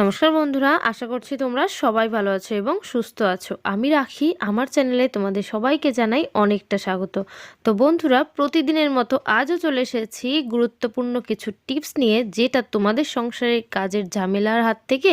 নমস্কার বন্ধুরা, আশা করছি তোমরা সবাই ভালো আছো এবং সুস্থ আছো। আমি রাখি, আমার চ্যানেলে তোমাদের সবাইকে জানাই অনেকটা স্বাগত। তো বন্ধুরা, প্রতিদিনের মতো আজও চলে এসেছি গুরুত্বপূর্ণ কিছু টিপস নিয়ে, যেটা তোমাদের সংসারের কাজের ঝামেলার হাত থেকে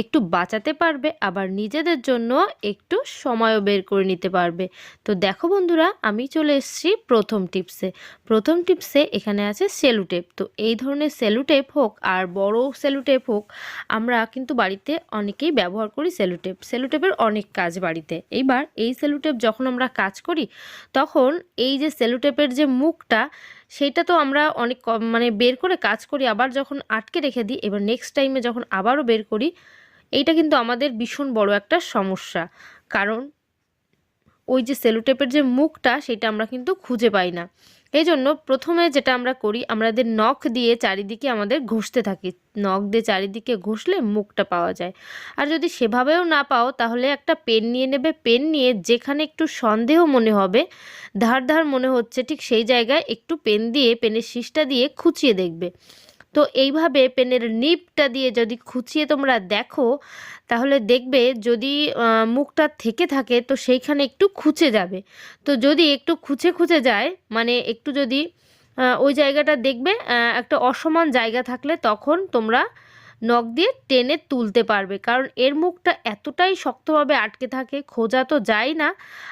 একটু বাঁচাতে পারবে, আবার নিজেদের জন্য একটু সময়ও বের করে নিতে পারবে। তো দেখো বন্ধুরা, আমি চলে এসেছি প্রথম টিপসে। প্রথম টিপসে এখানে আছে সেলুটেপ। তো এই ধরনের সেলুটেপ হোক আর বড় সেলুটেপ হোক, আমরা কিন্তু বাড়িতে অনেকেই ব্যবহার করি সেলুটেপ সেলুটেপের অনেক কাজ বাড়িতে। এইবার এই সেলুটেপ যখন আমরা কাজ করি, তখন এই যে সেলুটেপের যে মুখটা সেইটা তো আমরা অনেক মানে বের করে কাজ করি, আবার যখন আটকে রেখে দিই, এবার নেক্সট টাইমে যখন আবারও বের করি, এইটা কিন্তু আমাদের ভীষণ বড় একটা সমস্যা। কারণ ওই যে সেলুটেপের যে মুখটা, সেটা আমরা কিন্তু খুঁজে পাই না। এই জন্য প্রথমে যেটা আমরা করি, আমাদের নখ দিয়ে চারিদিকে আমাদের ঘষতে থাকি। নখ দিয়ে চারিদিকে ঘষলে মুখটা পাওয়া যায়। আর যদি সেভাবেও না পাও, তাহলে একটা পেন নিয়ে নেবে। পেন নিয়ে যেখানে একটু সন্দেহ মনে হবে, ধার ধার মনে হচ্ছে, ঠিক সেই জায়গায় একটু পেন দিয়ে, পেনের শীষটা দিয়ে খুঁচিয়ে দেখবে। তো এইভাবে পেনের নিপটা দিয়ে যদি খুঁচিয়ে তোমরা দেখো, তাহলে দেখবে যদি মুখটা থেকে থাকে, তো সেইখানে একটু খুঁচে যাবে। তো যদি একটু খুঁচে খুঁচে যায় মানে একটু যদি ওই জায়গাটা দেখবে একটা অসমান জায়গা থাকলে তখন তোমরা নখ দিয়ে টেনে তুলতে পারবে। কারণ এর মুখটা এতটাই শক্তভাবে আটকে থাকে, খোঁজা তো যায় না।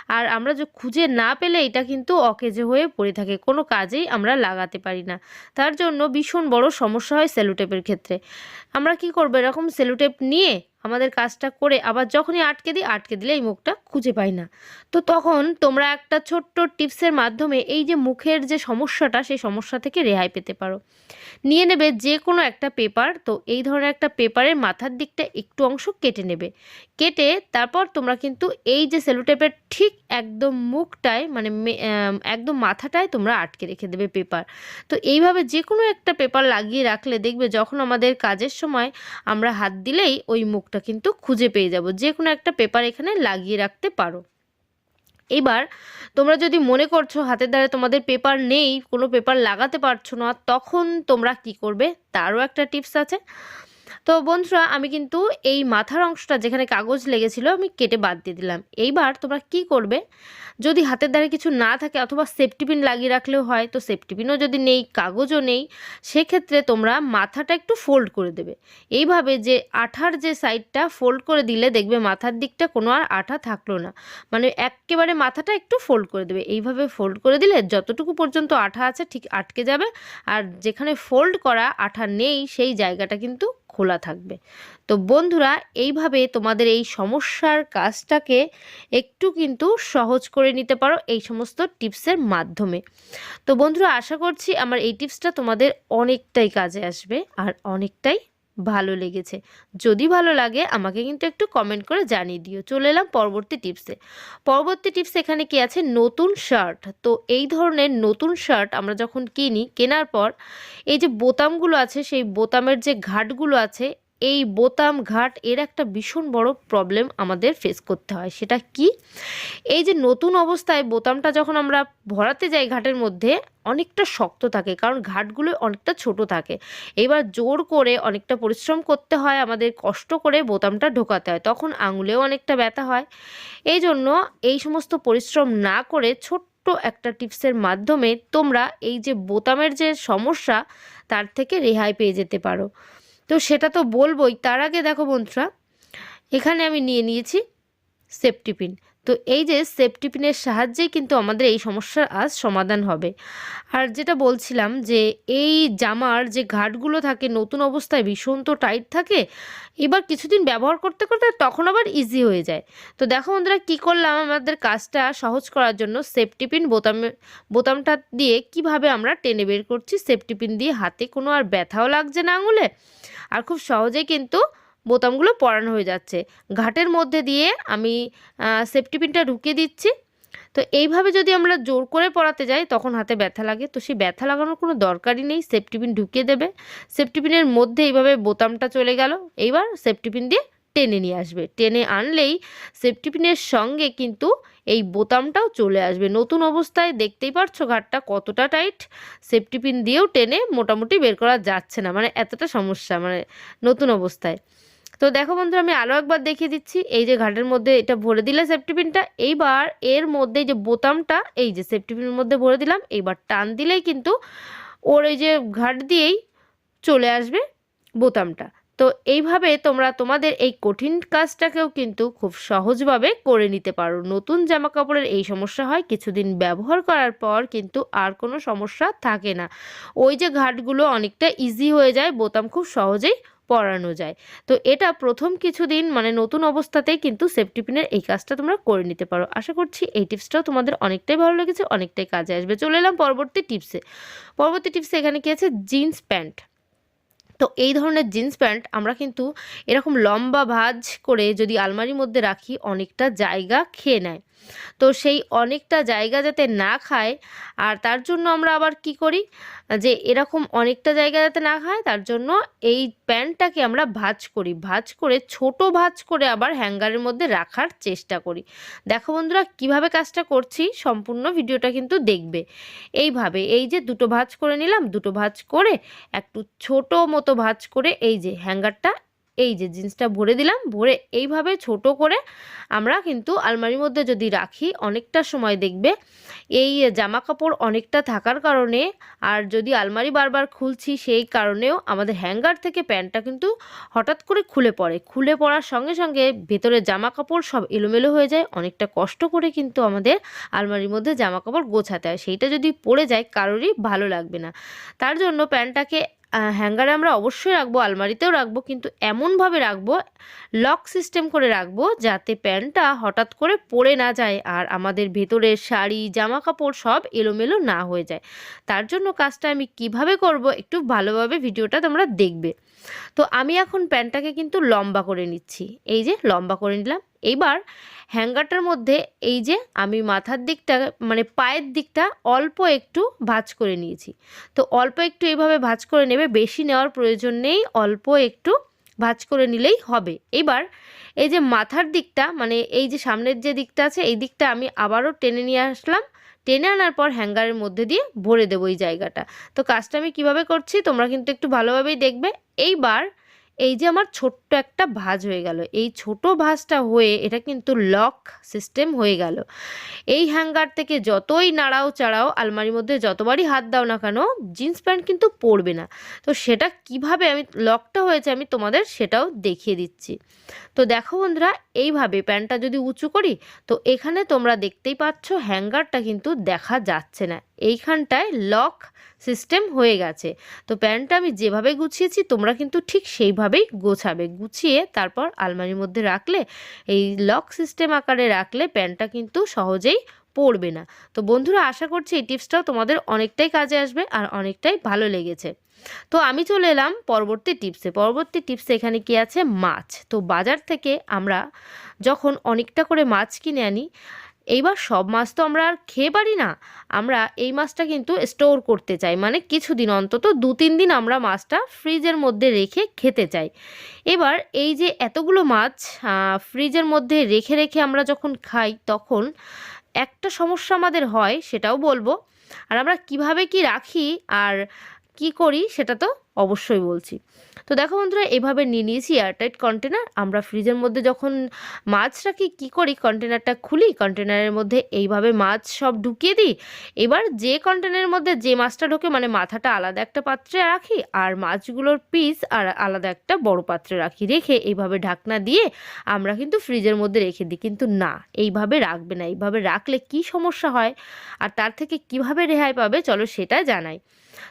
আর আমরা যে খুঁজে না পেলে এটা কিন্তু অকেজে হয়ে পড়ে থাকে, কোনো কাজেই আমরা লাগাতে পারি না। তার জন্য ভীষণ বড় সমস্যা হয় সেলোটেপের ক্ষেত্রে। আমরা কি করব? এরকম সেলোটেপ নিয়ে আমাদের কাজটা করে আবার যখনই আটকে দিই, আটকে দিলে এই মুখটা খুঁজে পাই না। তো তখন তোমরা একটা ছোট্ট টিপসের মাধ্যমে এই যে মুখের যে সমস্যাটা, সেই সমস্যা থেকে রেহাই পেতে পারো। নিয়ে নেবে যে কোনো একটা পেপার, তো এই ধরনের একটা পেপারের মাথার দিকটা একটু অংশ কেটে নেবে। কেটে তারপর তোমরা কিন্তু এই যে সেলোটেপের ঠিক একদম মুখটায় মানে একদম মাথাটায় তোমরা আটকে রেখে দেবে পেপার। তো এইভাবে যে কোনো একটা পেপার লাগিয়ে রাখলে দেখবে যখন আমাদের কাজের সময় আমরা হাত দিলেই ওই মুখটা কিন্তু খুঁজে পেয়ে যাব। যে কোনো একটা পেপার এখানে লাগিয়ে রাখতে পারো। এবার তোমরা যদি মনে করছ হাতের দ্বারা তোমাদের পেপার নেই, কোনো পেপার লাগাতে পারছ না, তখন তোমরা কি করবে? তারও একটা টিপস আছে। তো বন্ধুরা, আমি কিন্তু এই মাথার অংশটা যেখানে কাগজ লেগেছিল আমি কেটে বাদ দিয়ে দিলাম। এইবার তোমরা কি করবে? যদি হাতের দ্বারা কিছু না থাকে অথবা সেফটি পিন লাগিয়ে রাখলেও হয়, তো সেফটি পিনও যদি নেই, কাগজও নেই, সেক্ষেত্রে তোমরা মাথাটা একটু ফোল্ড করে দেবে। এইভাবে যে আঠার যে সাইডটা ফোল্ড করে দিলে দেখবে মাথার দিকটা কোনো আর আঠা থাকল না। মানে একেবারে মাথাটা একটু ফোল্ড করে দেবে। এইভাবে ফোল্ড করে দিলে যতটুকু পর্যন্ত আঠা আছে ঠিক আটকে যাবে। আর যেখানে ফোল্ড করা আঠা নেই, সেই জায়গাটা কিন্তু খোলা থাকবে। তো বন্ধুরা, এইভাবে তোমাদের এই সমস্যার কাজটাকে একটু কিন্তু সহজ করে নিতে পারো এই সমস্ত টিপসের মাধ্যমে। তো বন্ধুরা, আশা করছি আমার এই টিপসটা তোমাদের অনেকটাই কাজে আসবে আর অনেকটাই ভালো লেগেছে। যদি ভালো লাগে, আমাকে কিন্তু একটু কমেন্ট করে জানিয়ে দিও। চলে এলাম পরবর্তী টিপসে পরবর্তী টিপস এখানে কি আছে? নতুন শার্ট তো এই ধরনের নতুন শার্ট আমরা যখন কিনি, কেনার পর এই যে বোতামগুলো আছে, সেই বোতামের যে ঘাটগুলো আছে এই বোতাম ঘাট এর একটা ভীষণ বড় প্রবলেম আমাদের ফেস করতে হয়। সেটা কি? এই যে নতুন অবস্থায় বোতামটা যখন আমরা ভরাতে যাই ঘাটের মধ্যে, অনেকটা শক্ত থাকে, কারণ ঘাটগুলো অনেকটা ছোট থাকে। এবার জোর করে অনেকটা পরিশ্রম করতে হয়, আমাদের কষ্ট করে বোতামটা ঢোকাতে হয়। তখন আঙুলেও অনেকটা ব্যথা হয়। এই জন্য এই সমস্ত পরিশ্রম না করে ছোট্ট একটা টিপসের মাধ্যমে তোমরা এই যে বোতামের যে সমস্যা, তার থেকে রেহাই পেয়ে যেতে পারো। তো সেটা তো বলবোই। তার আগে দেখো বন্ধুরা এখানে আমি নিয়ে নিয়েছি সেফটি পিন তো এই যে সেফটি পিনের সাহায্যেই কিন্তু আমাদের এই সমস্যার আজ সমাধান হবে। আর যেটা বলছিলাম যে এই জামার যে ঘাটগুলো থাকে, নতুন অবস্থায় ভীষণ তো টাইট থাকে, এবার কিছুদিন ব্যবহার করতে করতে তখন আবার ইজি হয়ে যায়। তো দেখো বন্ধুরা কী করলাম আমাদের কাজটা সহজ করার জন্য সেফটি পিন বোতামে, বোতামটা দিয়ে কীভাবে আমরা টেনে বের করছি সেফটি পিন দিয়ে হাতে? কোনো আর ব্যথাও লাগছে না আঙুলে। আর খুব সহজেই কিন্তু বোতামগুলো পরানো হয়ে যাচ্ছে। ঘাটের মধ্যে দিয়ে আমি সেফটি পিনটা ঢুকিয়ে দিচ্ছি। তো এইভাবে যদি আমরা জোর করে পড়াতে যাই, তখন হাতে ব্যথা লাগে। তো সেই ব্যথা লাগানোর কোনো দরকারই নেই। সেফটি পিন ঢুকিয়ে দেবে। সেফটি পিনের মধ্যে এইভাবে বোতামটা চলে গেল। এইবার সেফটি পিন দিয়ে টেনে নিয়ে আসবে। টেনে আনলেই সেফটি পিনের সঙ্গে কিন্তু এই বোতামটাও চলে আসবে। নতুন অবস্থায় দেখতেই পারছ ঘাটটা কতটা টাইট সেফটি পিন দিয়েও টেনে মোটামুটি বের করা যাচ্ছে না। মানে এতটা সমস্যা মানে নতুন অবস্থায়। তো দেখো বন্ধু আমি আরও একবার দেখিয়ে দিচ্ছি। এই যে ঘাটের মধ্যে এটা ভরে দিলে সেফটি পিনটা এইবার এর মধ্যে যে বোতামটা, এই যে সেফটি পিনের মধ্যে ভরে দিলাম, এইবার টান দিলেই কিন্তু ওর এই যে ঘাট দিয়েই চলে আসবে বোতামটা। তো এইভাবে তোমরা তোমাদের এই কঠিন কাজটাকেও কিন্তু খুব সহজভাবে করে নিতে পারো। নতুন জামা কাপড়ের এই সমস্যা হয়, কিছুদিন ব্যবহার করার পর কিন্তু আর কোনো সমস্যা থাকে না। ওই যে ঘাটগুলো অনেকটা ইজি হয়ে যায়, বোতাম খুব সহজেই পরানো যায়। তো এটা প্রথম কিছুদিন মানে নতুন অবস্থাতেই কিন্তু সেফটি পিনের এই কাজটা তোমরা করে নিতে পারো। আশা করছি এই টিপসটাও তোমাদের অনেকটাই ভালো লেগেছে, অনেকটাই কাজে আসবে। চলে এলাম পরবর্তী টিপসে পরবর্তী টিপসে এখানে কি আছে? জিন্স প্যান্ট তো এই ধরনের জিন্স প্যান্ট আমরা কিন্তু এরকম লম্বা ভাজ করে যদি আলমারির মধ্যে রাখি, অনেকটা জায়গা খেয়ে নেয়। তো সেই অনেকটা জায়গা যাতে না খায়, আর তার জন্য আমরা আবার কি করি? যে এরকম অনেকটা জায়গা যাতে না খায়, তার জন্য এই প্যান্টটাকে আমরা ভাজ করি। ভাজ করে, ছোট ভাজ করে আবার হ্যাঙ্গারের মধ্যে রাখার চেষ্টা করি। দেখো বন্ধুরা, কীভাবে কাজটা করছি, সম্পূর্ণ ভিডিওটা কিন্তু দেখবে। এইভাবে, এই যে দুটো ভাজ করে নিলাম, দুটো ভাজ করে একটু ছোট মতো ভাঁজ করে এই যে হ্যাঙ্গারটা, এই যে জিন্সটা ভরে দিলাম, ভরে এইভাবে ছোট করে আমরা কিন্তু আলমারির মধ্যে যদি রাখি, অনেকটা সময় দেখবে এই জামা কাপড় অনেকটা থাকার কারণে আর যদি আলমারি বারবার খুলছি সেই কারণেও আমাদের হ্যাঙ্গার থেকে প্যান্টটা কিন্তু হঠাৎ করে খুলে পড়ে। খুলে পড়ার সঙ্গে সঙ্গে ভেতরে জামা কাপড় সব এলোমেলো হয়ে যায়, অনেকটা কষ্ট করে কিন্তু আমাদের আলমারির মধ্যে জামা কাপড় গোছাতে হয়। সেইটা যদি পড়ে যায়, কারোরই ভালো লাগবে না। তার জন্য প্যান্টটাকে হ্যাঙ্গারে আমরা অবশ্যই রাখব, আলমারিতেও রাখব, কিন্তু এমনভাবে রাখব লক সিস্টেম করে রাখব যাতে প্যান্টটা হঠাৎ করে পড়ে না যায় আর আমাদের ভেতরের শাড়ি জামা কাপড় সব এলোমেলো না হয়ে যায়। তার জন্য কাজটা আমি কীভাবে করব একটু ভালোভাবে ভিডিওটা তোমরা দেখবে। তো আমি এখন প্যান্টটাকে কিন্তু লম্বা করে নিচ্ছি। এই যে লম্বা করে নিলাম। এইবার হ্যাঙ্গারটার মধ্যে এই যে আমি মাথার দিকটা মানে পায়ের দিকটা অল্প একটু ভাঁজ করে নিয়েছি। তো অল্প একটু এইভাবে ভাঁজ করে নেবে, বেশি নেওয়ার প্রয়োজন নেই, অল্প একটু ভাঁজ করে নিলেই হবে। এবার এই যে মাথার দিকটা মানে এই যে সামনের যে দিকটা আছে, এই দিকটা আমি আবারও টেনে নিয়ে আসলাম। টেনে আনার পর হ্যাঙ্গারের মধ্যে দিয়ে ভরে দেবো এই জায়গাটা। তো কাজটা আমি কীভাবে করছি, তোমরা কিন্তু একটু ভালোভাবেই দেখবে। এইবার এই যে আমার ছোট্ট একটা ভাঁজ হয়ে গেল, এই ছোট ভাঁজটা হয়ে এটা কিন্তু লক সিস্টেম হয়ে গেল। এই হ্যাঙ্গার থেকে যতই নাড়াও চাড়াও, আলমারির মধ্যে যতবারই হাত দাও না কেন, জিন্স প্যান্ট কিন্তু পরবে না। তো সেটা কীভাবে আমি, লকটা হয়েছে আমি তোমাদের সেটাও দেখিয়ে দিচ্ছি। তো দেখো বন্ধুরা, এইভাবে প্যান্টটা যদি উঁচু করি, তো এখানে তোমরা দেখতেই পাচ্ছ হ্যাঙ্গারটা কিন্তু দেখা যাচ্ছে না। এইখানটায় লক সিস্টেম হয়ে গেছে। তো প্যান্টটা আমি যেভাবে গুছিয়েছি, তোমরা কিন্তু ঠিক সেইভাবেই গোছাবে। গুছিয়ে তারপর আলমারির মধ্যে রাখলে, এই লক সিস্টেম আকারে রাখলে প্যান্টটা কিন্তু সহজেই পড়বে না। তো বন্ধুরা, আশা করছি এই টিপসটাও তোমাদের অনেকটাই কাজে আসবে আর অনেকটাই ভালো লেগেছে। তো আমি চলে এলাম পরবর্তী টিপসে। পরবর্তী টিপসে এখানে কি আছে? মাছ। তো বাজার থেকে আমরা যখন অনেকটা করে মাছ কিনে আনি এইবার সব মাছ তো আমরা আর খেয়ে পারি না। আমরা এই মাছটা কিন্তু স্টোর করতে চাই। মানে কিছুদিন অন্তত দু তিন দিন আমরা মাছটা ফ্রিজের মধ্যে রেখে খেতে চাই। এবার এই যে এতগুলো মাছ ফ্রিজের মধ্যে রেখে রেখে আমরা যখন খাই, তখন একটা সমস্যা আমাদের হয়, সেটাও বলব। আর আমরা কীভাবে কি রাখি আর কি করি, সেটা তো অবশ্যই বলছি। তো দেখো বন্ধুরা, এভাবে নিয়ে নিয়েছি এয়ারটাইট কন্টেনার আমরা ফ্রিজের মধ্যে যখন মাছ রাখি, কী করি? কন্টেনারটা খুলি কন্টেনারের মধ্যে এইভাবে মাছ সব ঢুকিয়ে দিই। এবার যে কন্টেনারের মধ্যে যে মাছটা ঢোকে মানে মাথাটা আলাদা একটা পাত্রে রাখি, আর মাছগুলোর পিস আর আলাদা একটা বড় পাত্রে রাখি। রেখে এইভাবে ঢাকনা দিয়ে আমরা কিন্তু ফ্রিজের মধ্যে রেখে দিই। কিন্তু না, এইভাবে রাখবে না। এইভাবে রাখলে কি সমস্যা হয়? আর তার থেকে কীভাবে রেহাই পাবে? চলো সেটা জানাই।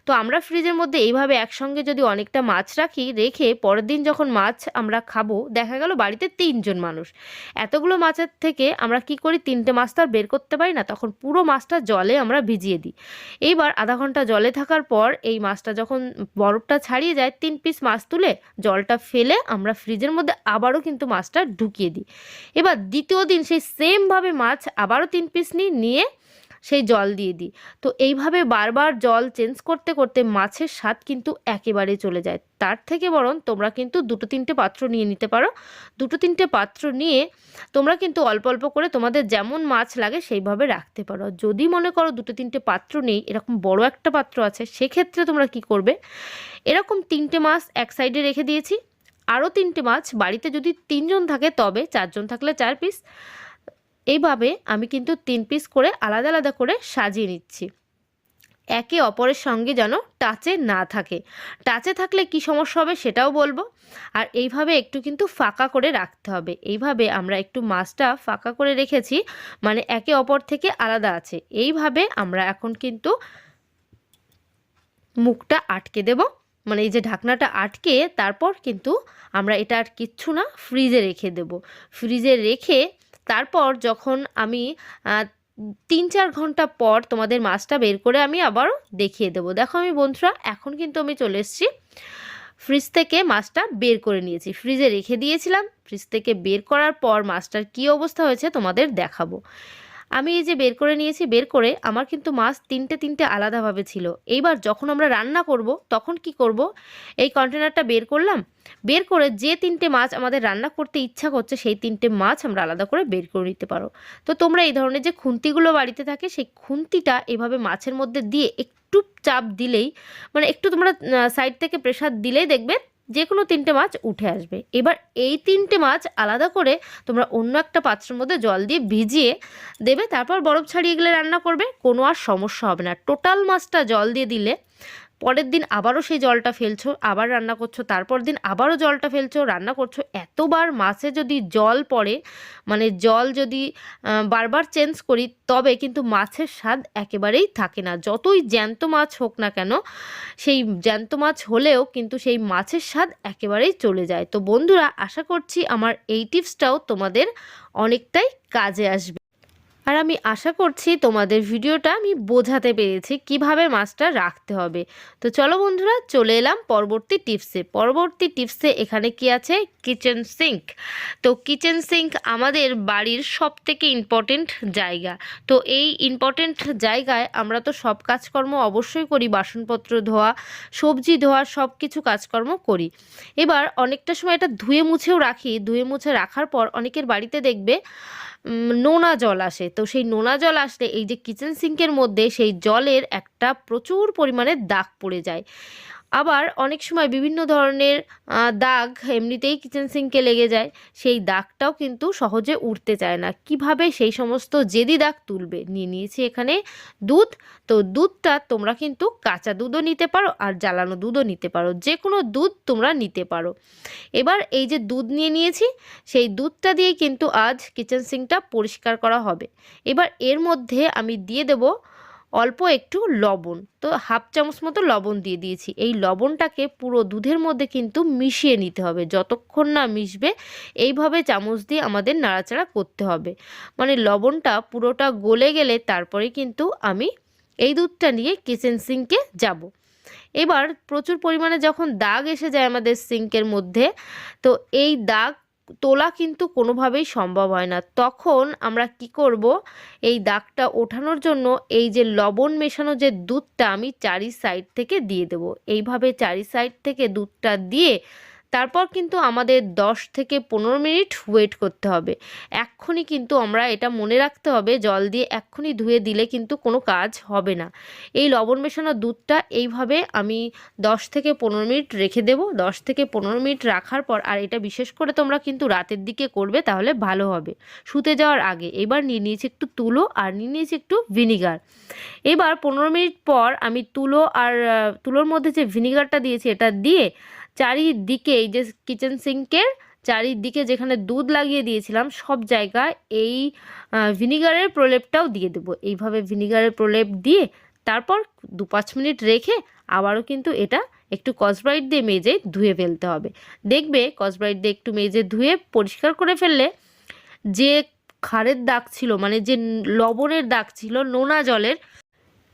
তো আমরা ফ্রিজের মধ্যে এইভাবে একসঙ্গে যদি অনেকটা মাছ রাখি, রেখে পরের দিন যখন মাছ আমরা খাব, দেখা গেল বাড়িতে তিনজন মানুষ। এতগুলো মাছের থেকে আমরা কি করি, তিনটে মাছ তো আর বের করতে পারি না, তখন পুরো মাছটা জলে আমরা ভিজিয়ে দিই। এইবার আধা ঘণ্টা জলে থাকার পর এই মাছটা যখন বরফটা ছাড়িয়ে যায়, তিন পিস মাছ তুলে জলটা ফেলে আমরা ফ্রিজের মধ্যে আবারও কিন্তু মাছটা ঢুকিয়ে দিই। এবার দ্বিতীয় দিন সেই সেমভাবে মাছ আবারও তিন পিস নিই নিয়ে সেই জল দিয়ে দিই। তো এইভাবে বারবার জল চেঞ্জ করতে করতে মাছের স্বাদ কিন্তু একেবারে চলে যায়। তার থেকে বরং তোমরা কিন্তু দুটো, তিনটে পাত্র নিয়ে নিতে পারো। দুটো, তিনটে পাত্র নিয়ে তোমরা কিন্তু অল্প অল্প করে তোমাদের যেমন মাছ লাগে সেইভাবে রাখতে পারো। যদি মনে করো দুটো, তিনটে পাত্র নেই, এরকম বড় একটা পাত্র আছে, সেক্ষেত্রে তোমরা কি করবে? এরকম তিনটে মাছ এক সাইডে রেখে দিয়েছি। আরও তিনটে মাছ বাড়িতে যদি তিনজন থাকে, তবে চারজন থাকলে চার পিস এইভাবে আমি কিন্তু তিন পিস করে আলাদা আলাদা করে সাজিয়ে নিচ্ছি। একে অপরের সঙ্গে যেন টাচে না থাকে। টাচে থাকলে কি সমস্যা হবে সেটাও বলব। আর এইভাবে একটু কিন্তু ফাঁকা করে রাখতে হবে। এইভাবে আমরা একটু মাছটা ফাঁকা করে রেখেছি মানে একে অপর থেকে আলাদা আছে। এইভাবে আমরা এখন কিন্তু মুখটা আটকে দেব। মানে এই যে ঢাকনাটা আটকে, তারপর কিন্তু আমরা এটা আর কিচ্ছু না ফ্রিজে রেখে দেব। ফ্রিজে রেখে তারপর যখন আমি তিন চার ঘণ্টা পর তোমাদের মাছটা বের করে আমি আবার দেখিয়ে দেবো। দেখো আমি বন্ধুরা, এখন কিন্তু আমি চলে এসেছি ফ্রিজ থেকে মাছটা বের করে নিয়েছি। ফ্রিজে রেখে দিয়েছিলাম, ফ্রিজ থেকে বের করার পর মাছটার কি অবস্থা হয়েছে তোমাদের দেখাবো। আমি এই যে বের করে নিয়েছি, বের করে আমার কিন্তু মাছ তিনটে তিনটে আলাদাভাবে ছিল। এইবার যখন আমরা রান্না করব, তখন কি করব? এই কন্টেনারটা বের করলাম। বের করে যে তিনটে মাছ আমাদের রান্না করতে ইচ্ছা করছে, সেই তিনটে মাছ আমরা আলাদা করে বের করে নিতে পারো। তো তোমরা এই ধরনের যে খুন্তিগুলো বাড়িতে থাকে, সেই খুন্তিটা এভাবে মাছের মধ্যে দিয়ে একটু চাপ দিলেই মানে একটু তোমরা সাইড থেকে প্রেশার দিলেই দেখবে যে কোনো তিনটে মাছ উঠে আসবে। এবার এই তিনটে মাছ আলাদা করে তোমরা অন্য একটা পাত্রের মধ্যে জল দিয়ে ভিজিয়ে দেবে, তারপর বরফ ছাড়িয়ে গেলে রান্না করবে, কোনো আর সমস্যা হবে না। টোটাল মাছটা জল দিয়ে দিলে পরের দিন আবারও সেই জলটা ফেলছো, আবার রান্না করছ, তারপর দিন আবারও জলটা ফেলছো, রান্না করছ, এতবার মাছে যদি জল পড়ে মানে জল যদি বারবার চেঞ্জ করি, তবে কিন্তু মাছের স্বাদ একেবারেই থাকে না। যতই জ্যান্ত মাছ হোক না কেন, সেই জ্যান্ত মাছ হলেও কিন্তু সেই মাছের স্বাদ একেবারেই চলে যায়। তো বন্ধুরা, আশা করছি আমার এই টিপসটাও তোমাদের অনেকটাই কাজে আসবে। আর আমি আশা করছি তোমাদের ভিডিওটা আমি বোঝাতে পেরেছি কীভাবে মাছটা রাখতে হবে। তো চলো বন্ধুরা, চলে এলাম পরবর্তী টিপসে। পরবর্তী টিপসে এখানে কি আছে? কিচেন সিঙ্ক তো কিচেন সিঙ্ক আমাদের বাড়ির সব থেকে ইম্পর্টেন্ট জায়গা। তো এই ইম্পর্টেন্ট জায়গায় আমরা তো সব কাজকর্ম অবশ্যই করি, বাসনপত্র ধোয়া, সবজি ধোয়া সব কিছু কাজকর্ম করি। এবার অনেকটা সময় এটা ধুয়ে মুছেও রাখি। ধুয়ে মুছে রাখার পর অনেকের বাড়িতে দেখবে নোনা জল আসে। তো সেই নোনা জল আসলে এই যে কিচেন সিঙ্কের মধ্যে সেই জলের একটা প্রচুর পরিমাণে দাগ পড়ে যায়। আবার অনেক সময় বিভিন্ন ধরনের দাগ এমনিতেই কিচেন সিঙ্কে লেগে যায়, সেই দাগটাও কিন্তু সহজে উঠতে চায় না। কীভাবে সেই সমস্ত জেদি দাগ তুলবে? নিয়ে নিয়েছি এখানে দুধ। তো দুধটা তোমরা কিন্তু কাঁচা দুধও নিতে পারো আর জ্বালানো দুধও নিতে পারো। যে কোনো দুধ তোমরা নিতে পারো। এবার এই যে দুধ নিয়ে নিয়েছি, সেই দুধটা দিয়ে কিন্তু আজ কিচেন সিঙ্কটা পরিষ্কার করা হবে। এবার এর মধ্যে আমি দিয়ে দেব অল্প একটু লবণ। তো হাফ চামচ মতো লবণ দিয়ে দিয়েছি। এই লবণটাকে পুরো দুধের মধ্যে কিন্তু মিশিয়ে নিতে হবে। যতক্ষণ না মিশবে, এইভাবে চামচ দিয়ে আমাদের নাড়াচাড়া করতে হবে। মানে লবণটা পুরোটা গলে গেলে তারপরে কিন্তু আমি এই দুধটা নিয়ে কিচেন সিঙ্কে যাব। এবার প্রচুর পরিমাণে যখন দাগ এসে যায় আমাদের সিঙ্কের মধ্যে, তো এই দাগ তোলা কিন্তু কোনোভাবেই সম্ভব হয় না। তখন আমরা কি করব? এই দাগটা ওঠানোর জন্য এই যে লবণ মেশানো যে দুধটা আমি চারি সাইড থেকে দিয়ে দেব। এইভাবে চারি সাইড থেকে দুধটা দিয়ে তারপর কিন্তু আমাদের 10 থেকে পনেরো মিনিট ওয়েট করতে হবে। এক্ষুনি কিন্তু আমরা এটা মনে রাখতে হবে, জল দিয়ে এক্ষুনি ধুয়ে দিলে কিন্তু কোনো কাজ হবে না। এই লবণ মেশানো দুধটা এইভাবে আমি 10 থেকে পনেরো মিনিট রেখে দেব। 10 থেকে পনেরো মিনিট রাখার পর, আর এটা বিশেষ করে তোমরা কিন্তু রাতের দিকে করবে তাহলে ভালো হবে। শুতে যাওয়ার আগে এবার নিয়ে নিয়েছি একটু তুলো আর নিয়ে নিয়েছি একটু ভিনিগার। এবার পনেরো মিনিট পর আমি তুলো আর তুলোর মধ্যে যে ভিনিগারটা দিয়েছি এটা দিয়ে চারিদিকে এই যে কিচেন সিঙ্কের চারিদিকে যেখানে দুধ লাগিয়ে দিয়েছিলাম, সব জায়গায় এই ভিনিগারের প্রলেপটাও দিয়ে দেবো। এইভাবে ভিনিগারের প্রলেপ দিয়ে তারপর দু পাঁচ মিনিট রেখে আবারও কিন্তু এটা একটু কসব্রাইট দিয়ে মেজে ধুয়ে ফেলতে হবে। দেখবে কসব্রাইট দিয়ে একটু মেজে ধুয়ে পরিষ্কার করে ফেললে যে খারের দাগ ছিল মানে যে লবণের দাগ ছিল নোনা জলের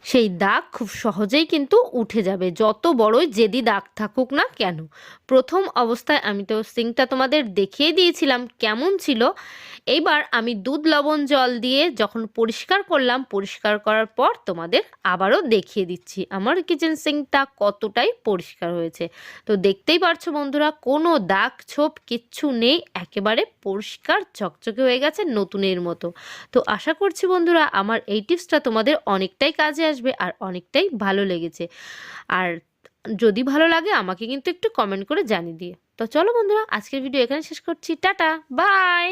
সেই দাগ খুব সহজেই কিন্তু উঠে যাবে, যত বড়ই জেদি দাগ থাকুক না কেন। প্রথম অবস্থায় আমি তো সিঙ্কটা তোমাদের দেখিয়ে দিয়েছিলাম কেমন ছিল। এইবার আমি দুধ লবণ জল দিয়ে যখন পরিষ্কার করলাম, পরিষ্কার করার পর তোমাদের আবারও দেখিয়ে দিচ্ছি আমার কিচেন সিঙ্কটা কতটাই পরিষ্কার হয়েছে। তো দেখতেই পারছ বন্ধুরা, কোনো দাগ ছোপ কিচ্ছু নেই, একেবারে পরিষ্কার চকচকে হয়ে গেছে নতুনের মতো। তো আশা করছি বন্ধুরা, আমার এই টিপসটা তোমাদের অনেকটাই কাজে আসবে আর অনেকটাই ভালো লেগেছে। আর যদি ভালো লাগে আমাকে কিন্তু একটু কমেন্ট করে জানিয়ে দিয়ে তো চলো বন্ধুরা, আজকের ভিডিও এখানে শেষ করছি। Tata bye